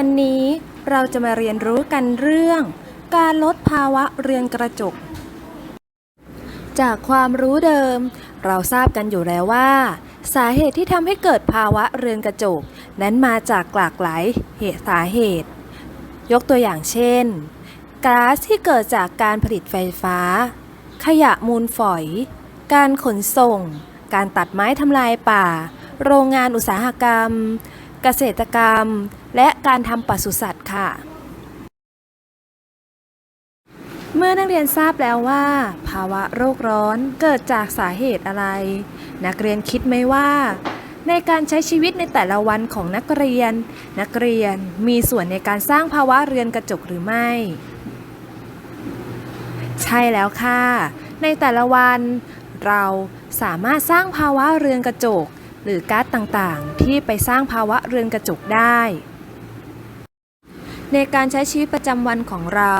วันนี้เราจะมาเรียนรู้กันเรื่อง การลดภาวะเรือนกระจก จากความรู้เดิม เราทราบกันอยู่แล้วว่า สาเหตุที่ทำให้เกิดภาวะเรือนกระจก นั้นมาจากหลากหลายเหตุสาเหตุ ยกตัวอย่างเช่นก๊าซที่เกิดจากการผลิตไฟฟ้า ขยะมูลฝอย การขนส่ง การตัดไม้ทำลายป่า โรงงานอุตสาหกรรม เกษตรกรรม และการทำปศุสัตว์ค่ะ เมื่อนักเรียนทราบแล้วว่า ภาวะโรคร้อนเกิดจากสาเหตุอะไร นักเรียนคิดไหมว่า ในการใช้ชีวิตในแต่ละวันของนักเรียน นักเรียนมีส่วนในการสร้างภาวะเรือนกระจกหรือไม่ ใช่แล้วค่ะ ในแต่ละวันเราสามารถสร้างภาวะเรือนกระจก หรือก๊าซต่างๆ ที่ไปสร้างภาวะเรือนกระจกได้ ในการใช้ชีวิตประจำวันของเรา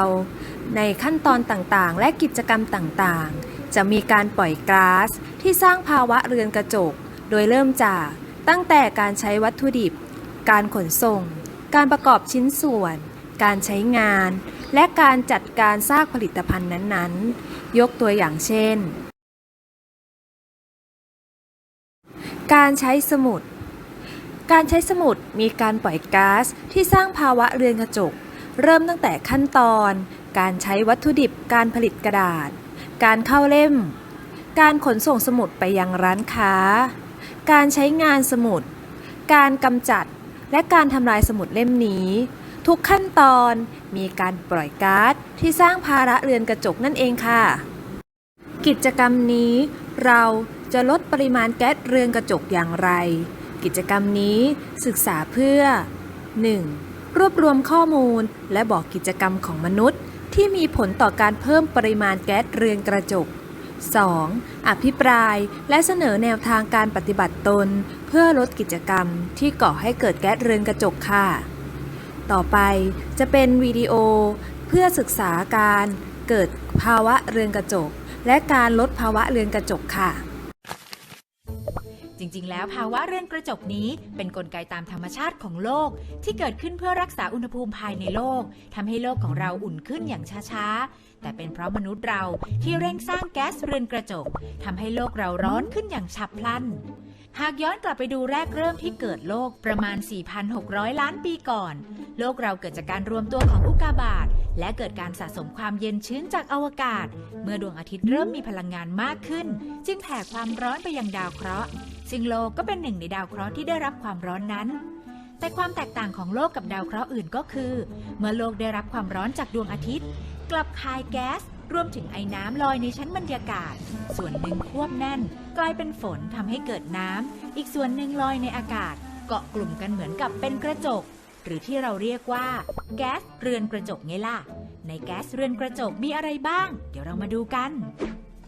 ในขั้นตอนต่างๆ และกิจกรรมต่างๆ จะมีการปล่อยก๊าซที่สร้างภาวะเรือนกระจก โดยเริ่มจากตั้งแต่การใช้วัตถุดิบ การขนส่ง การประกอบชิ้นส่วน การใช้งาน และการจัดการซากผลิตภัณฑ์นั้นๆ ยกตัวอย่างเช่น การใช้สมุด การใช้สมุดมีการปล่อยก๊าซที่สร้างภาวะเรือนกระจก เริ่มตั้งแต่ขั้นตอน การใช้วัตถุดิบการผลิตกระดาษ การเข้าเล่ม การขนส่งสมุดไปยังร้านค้า การใช้งานสมุด การกำจัดและการทำลายสมุดเล่มนี้ ทุกขั้นตอนมีการปล่อยก๊าซที่สร้างภาระเรือนกระจกนั่นเองค่ะ กิจกรรมนี้เรา จะลดปริมาณแก๊สเรือนกระจกอย่างไร กิจกรรมนี้ศึกษาเพื่อ 1. รวบรวมข้อมูลและบอกกิจกรรมของมนุษย์ ที่มีผลต่อการเพิ่มปริมาณแก๊สเรือนกระจก 2. อภิปรายและเสนอแนวทางการปฏิบัติตน เพื่อลดกิจกรรมที่ก่อให้เกิดแก๊สเรือนกระจกค่ะ ต่อไปจะเป็นวิดีโอ เพื่อศึกษาการเกิดภาวะเรือนกระจก และการลดภาวะเรือนกระจกค่ะ จริงๆ แล้วภาวะเรือนกระจกนี้เป็นนกลไกตามธรรมชาติของโลก ที่เกิดขึ้นเพื่อรักษาอุณหภูมิภายในโลกทำให้โลกของเราอุ่นขึ้นอย่างช้าๆ แต่เป็นเพราะมนุษย์เราที่เร่งสร้างแก๊สเรือนกระจกทำให้โลกเราร้อนขึ้นอย่างฉับพลันหากย้อนกลับไปดูแรกเริ่มที่เกิดโลกประมาณ 4,600 ล้านปีก่อน โลกเราเกิดจากการรวมตัวของอุกาบาตและเกิดการสะสมความเย็นชื้นจากอวกาศ เมื่อดวงอาทิตย์เริ่มมีพลังงานมากขึ้น จึงแผ่ความร้อนไปยังดาวเคราะห์ ซึ่งโลกก็เป็นหนึ่งในดาวเคราะห์ที่ได้รับความร้อนนั้น แต่ความแตกต่างของโลกกับดาวเคราะห์อื่นก็คือ เมื่อโลกได้รับความร้อนจากดวงอาทิตย์ กลับคายแก๊สรวมถึงไอ้น้ำลอยในชั้นบรรยากาศ ส่วนหนึ่งควบแน่น กลายเป็นฝนทำให้เกิดน้ำอีกส่วนหนึ่งลอยในอากาศ เกาะกลุ่มกันเหมือนกับเป็นกระจก หรือที่เราเรียกว่า แก๊สเรือนกระจกไงล่ะ ในแก๊สเรือนกระจกมีอะไรบ้าง เดี๋ยวเรามาดูกัน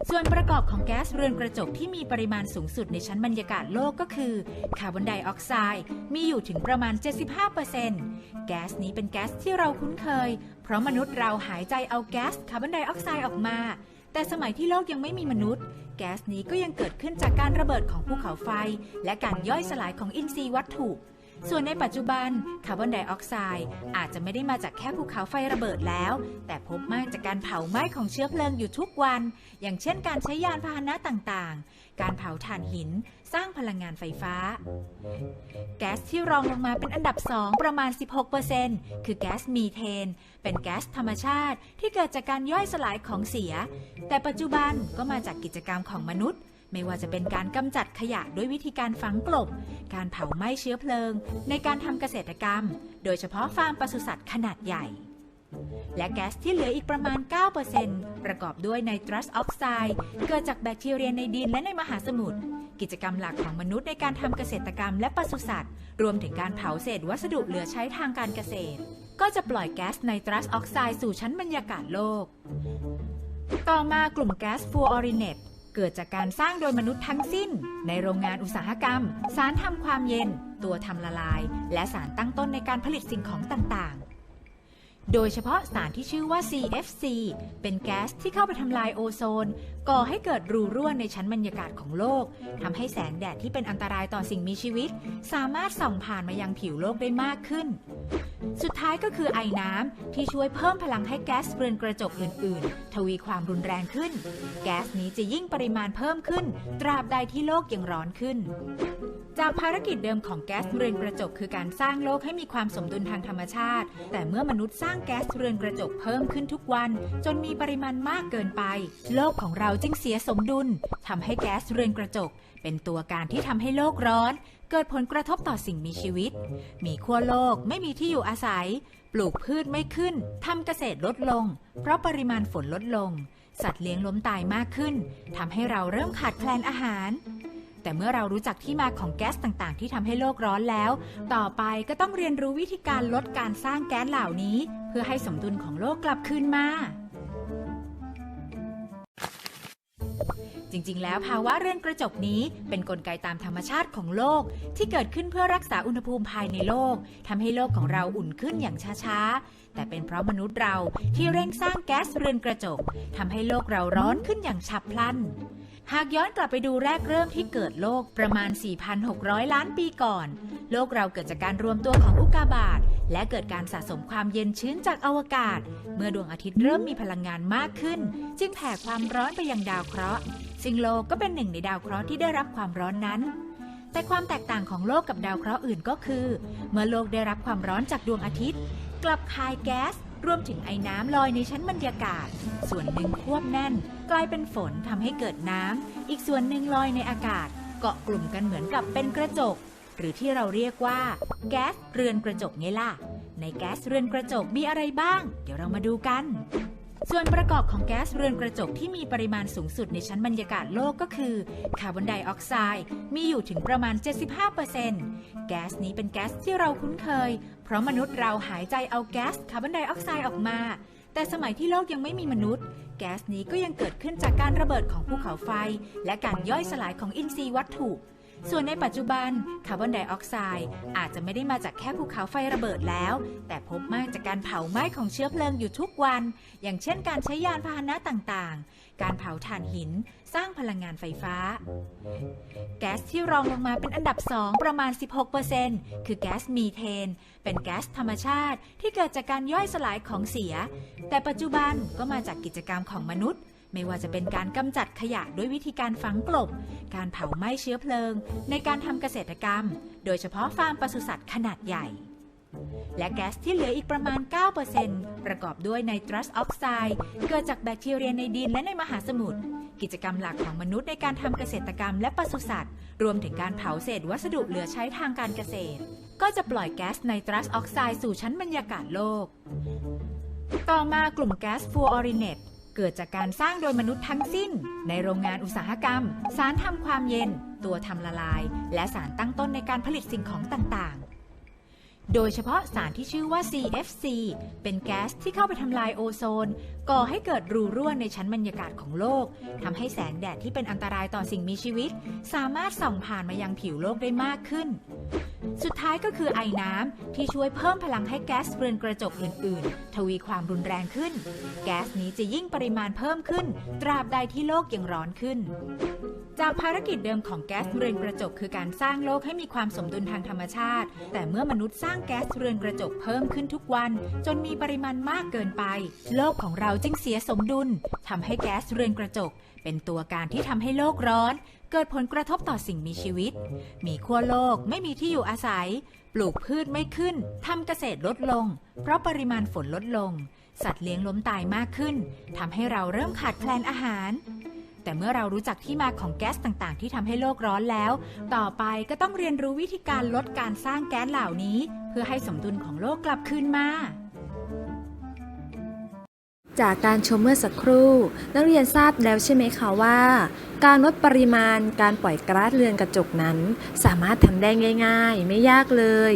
ส่วนประกอบของแก๊สเรือนกระจกที่มีปริมาณสูงสุดในชั้นบรรยากาศโลกก็คือคาร์บอนไดออกไซด์มีอยู่ถึงประมาณ 75%แก๊สนี้เป็นแก๊สที่เราคุ้นเคย เพราะมนุษย์เราหายใจเอาแก๊สคาร์บอนไดออกไซด์ออกมาแต่สมัยที่โลกยังไม่มีมนุษย์ แก๊สนี้ก็ยังเกิดขึ้นจากการระเบิดของภูเขาไฟ และการย่อยสลายของอินทรีย์วัตถุ ส่วนในปัจจุบันคาร์บอนไดออกไซด์อาจจะไม่ได้มาจากแค่ภูเขาไฟระเบิดแล้ว แต่พบมากจากการเผาไหม้ของเชื้อเพลิงอยู่ทุกวัน อย่างเช่นการใช้ยานพาหนะต่างๆ การเผาถ่านหิน สร้างพลังงานไฟฟ้า แก๊สที่รองลงมาเป็นอันดับ2ประมาณ 16%คือแก๊สมีเทน เป็นแก๊สธรรมชาติที่เกิดจากการย่อยสลายของเสีย แต่ปัจจุบันก็มาจากกิจกรรมของมนุษย์ ไม่ว่าจะเป็นการกำจัดขยะด้วยวิธีการฝังกลบ การเผาไหม้เชื้อเพลิง ในการทำเกษตรกรรม โดยเฉพาะฟาร์มปศุสัตว์ขนาดใหญ่ และแก๊สที่เหลืออีกประมาณ 9%ประกอบด้วยไนตรัสออกไซด์เกิดจากแบคทีเรียในดินและในมหาสมุทรกิจกรรมหลักของมนุษย์ในการทำเกษตรกรรมและปศุสัตว์ รวมถึงการเผาเศษวัสดุเหลือใช้ทางการเกษตร ก็จะปล่อยแก๊สไนตรัสออกไซด์สู่ชั้นบรรยากาศโลก ต่อมากลุ่มแก๊สฟูออริเนต เกิดจากการสร้างโดยมนุษย์ทั้งสิ้น ในโรงงานอุตสาหกรรม สารทำความเย็น ตัวทำละลาย และสารตั้งต้นในการผลิตสิ่งของต่างๆ โดยเฉพาะสารที่ชื่อว่า CFC เป็นแก๊สที่เข้าไปทำลายโอโซน ก่อให้เกิดรูรั่วในชั้นบรรยากาศของโลกทำให้แสงแดดที่เป็นอันตรายต่อสิ่งมีชีวิต สามารถส่องผ่านมายังผิวโลกได้มากขึ้น สุดท้ายก็คือไอน้ำที่ช่วยเพิ่มพลังให้แก๊สเรือนกระจกอื่น ๆ ทวีความรุนแรงขึ้น แก๊สนี้จะยิ่งปริมาณเพิ่มขึ้น ตราบใดที่โลกยังร้อนขึ้น จากภารกิจเดิมของแก๊สเรือนกระจกคือการสร้างโลกให้มีความสมดุลทางธรรมชาติ แต่เมื่อมนุษย์สร้างแก๊สเรือนกระจกเพิ่มขึ้นทุกวัน จนมีปริมาณมากเกินไป โลกของเราจึงเสียสมดุลทำให้แก๊สเรือนกระจก เป็นตัวการที่ทำให้โลกร้อน เกิดผลกระทบต่อสิ่งมีชีวิต มีขั้วโลกไม่มีที่อยู่อาศัย ปลูกพืชไม่ขึ้นทำเกษตรลดลง เพราะปริมาณฝนลดลง สัตว์เลี้ยงล้มตายมากขึ้นทำให้เราเริ่มขาดแคลนอาหาร แต่เมื่อเรารู้จักที่มาของแก๊สต่างๆ ที่ทำให้โลกร้อนแล้ว ต่อไปก็ต้องเรียนรู้วิธีการลดการสร้างแก๊สเหล่านี้ เพื่อให้สมดุลของโลกกลับคืนมาจริง ๆ แล้วภาวะเรือนกระจกนี้เป็นนกลไกตามธรรมชาติของโลก ที่เกิดขึ้นเพื่อรักษาอุณหภูมิภายในโลกทำให้โลกของเราอุ่นขึ้นอย่างช้า ๆ แต่เป็นเพราะมนุษย์เราที่เร่งสร้างแก๊สเรือนกระจกทำให้โลกเราร้อนขึ้นอย่างฉับพลัน หากย้อนกลับไปดูแรกเริ่มที่เกิดโลกประมาณ 4,600 ล้านปีก่อน โลกเราเกิดจากการรวมตัวของอุกาบาตและเกิดการสะสมความเย็นชื้นจากอวกาศ เมื่อดวงอาทิตย์เริ่มมีพลังงานมากขึ้น จึงแผ่ความร้อนไปยังดาวเคราะห์ซึ่งโลกก็เป็นหนึ่งในดาวเคราะห์ที่ได้รับความร้อนนั้น แต่ความแตกต่างของโลกกับดาวเคราะห์อื่นก็คือ เมื่อโลกได้รับความร้อนจากดวงอาทิตย์ กลับคายแก๊ส รวมถึงไอ้น้ำลอยในชั้นบรรยากาศ ส่วนหนึ่งควบแน่น กลายเป็นฝนทำให้เกิดน้ำ อีกส่วนหนึ่งลอยในอากาศ เกาะกลุ่มกันเหมือนกับเป็นกระจก หรือที่เราเรียกว่า แก๊สเรือนกระจกไงล่ะ ในแก๊สเรือนกระจกมีอะไรบ้าง เดี๋ยวเรามาดูกัน ส่วนประกอบของแก๊สเรือนกระจกที่มีปริมาณสูงสุดในชั้นบรรยากาศโลกก็คือ คาร์บอนไดออกไซด์มีอยู่ถึงประมาณ 75%แก๊สนี้เป็นแก๊สที่เราคุ้นเคย ราะมนุษย์เราหายใจเอาแก๊สคาร์บอนไดออกไซด์ออกมา แต่สมัยที่โลกยังไม่มีมนุษย์ แก๊สนี้ก็ยังเกิดขึ้นจากการระเบิดของภูเขาไฟ และการย่อยสลายของอินทรีย์วัตถุ ส่วนในปัจจุบันคาร์บอนไดออกไซด์อาจจะไม่ได้มาจากแค่ภูเขาไฟระเบิดแล้ว แต่พบมากจากการเผาไหม้ของเชื้อเพลิงอยู่ทุกวัน อย่างเช่นการใช้ยานพาหนะต่างๆ การเผาถ่านหินสร้างพลังงานไฟฟ้า แก๊สที่รองลงมาเป็นอันดับ2ประมาณ 16%คือแก๊สมีเทน เป็นแก๊สธรรมชาติที่เกิดจากการย่อยสลายของเสีย แต่ปัจจุบันก็มาจากกิจกรรมของมนุษย์ ไม่ว่าจะเป็นการกำจัดขยะด้วยวิธีการฝังกลบ การเผาไหม้เชื้อเพลิง ในการทำเกษตรกรรม โดยเฉพาะฟาร์มปศุสัตว์ขนาดใหญ่ และแก๊สที่เหลืออีกประมาณ 9%ประกอบด้วยไนตรัสออกไซด์เกิดจากแบคทีเรียในดินและในมหาสมุทร กิจกรรมหลักของมนุษย์ในการทำเกษตรกรรมและปศุสัตว์ รวมถึงการเผาเศษวัสดุเหลือใช้ทางการเกษตร ก็จะปล่อยแก๊สไนตรัสออกไซด์สู่ชั้นบรรยากาศโลก ต่อมากลุ่มแก๊สฟูออริเนต เกิดจากการสร้างโดยมนุษย์ทั้งสิ้น ในโรงงานอุตสาหกรรม สารทำความเย็น ตัวทำละลาย และสารตั้งต้นในการผลิตสิ่งของต่างๆ โดยเฉพาะสารที่ชื่อว่า CFC เป็นแก๊สที่เข้าไปทำลายโอโซน ก่อให้เกิดรูรั่วในชั้นบรรยากาศของโลกทำให้แสงแดดที่เป็นอันตรายต่อสิ่งมีชีวิต สามารถส่องผ่านมายังผิวโลกได้มากขึ้น สุดท้ายก็คือไอน้ำที่ช่วยเพิ่มพลังให้แก๊สเรือนกระจกอื่น ๆ ทวีความรุนแรงขึ้น แก๊สนี้จะยิ่งปริมาณเพิ่มขึ้น ตราบใดที่โลกยังร้อนขึ้น จากภารกิจเดิมของแก๊สเรือนกระจกคือการสร้างโลกให้มีความสมดุลทางธรรมชาติ แต่เมื่อมนุษย์สร้างแก๊สเรือนกระจกเพิ่มขึ้นทุกวัน จนมีปริมาณมากเกินไป โลกของเราจึงเสียสมดุลทำให้แก๊สเรือนกระจก เป็นตัวการที่ทำให้โลกร้อน เกิดผลกระทบต่อสิ่งมีชีวิต มีขั้วโลกไม่มีที่อยู่อาศัย ปลูกพืชไม่ขึ้นทำเกษตรลดลง เพราะปริมาณฝนลดลง สัตว์เลี้ยงล้มตายมากขึ้นทำให้เราเริ่มขาดแคลนอาหาร แต่เมื่อเรารู้จักที่มาของแก๊สต่างๆ ที่ทำให้โลกร้อนแล้ว ต่อไปก็ต้องเรียนรู้วิธีการลดการสร้างแก๊สเหล่านี้ เพื่อให้สมดุลของโลกกลับคืนมาจากการชมเมื่อสักครู่ นักเรียนทราบแล้วใช่ไหมคะว่า การลดปริมาณการปล่อยก๊าซเรือนกระจกนั้น สามารถทำได้ง่าย ๆ ไม่ยากเลย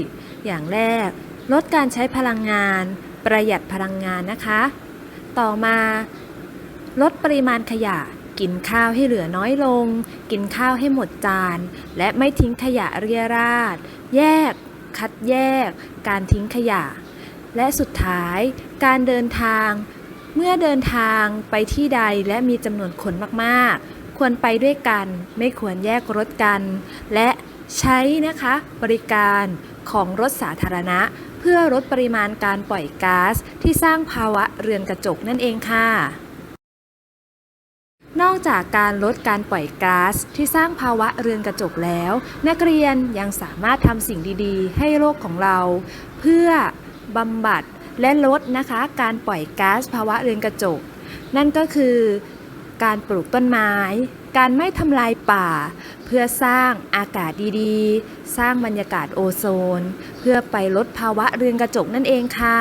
อย่างแรก ลดการใช้พลังงาน ประหยัดพลังงานนะคะ ต่อมา ลดปริมาณขยะ กินข้าวให้เหลือน้อยลง กินข้าวให้หมดจาน และไม่ทิ้งขยะเรียราด แยก คัดแยก การทิ้งขยะ และสุดท้าย การเดินทาง เมื่อเดินทางไปที่ใดและมีจำนวนคนมากๆ ควรไปด้วยกัน ไม่ควรแยกรถกัน และใช้นะคะบริการของรถสาธารณะ เพื่อลดปริมาณการปล่อยก๊าซที่สร้างภาวะเรือนกระจกนั่นเองค่ะ นอกจากการลดการปล่อยก๊าซที่สร้างภาวะเรือนกระจกแล้ว นักเรียนยังสามารถทำสิ่งดีๆ ให้โลกของเรา เพื่อบำบัดและลดนะคะการปล่อยก๊าซภาวะเรือนกระจก นั่นก็คือการปลูกต้นไม้ การไม่ทำลายป่า เพื่อสร้างอากาศดีๆ สร้างบรรยากาศโอโซน เพื่อไปลดภาวะเรือนกระจกนั่นเองค่ะ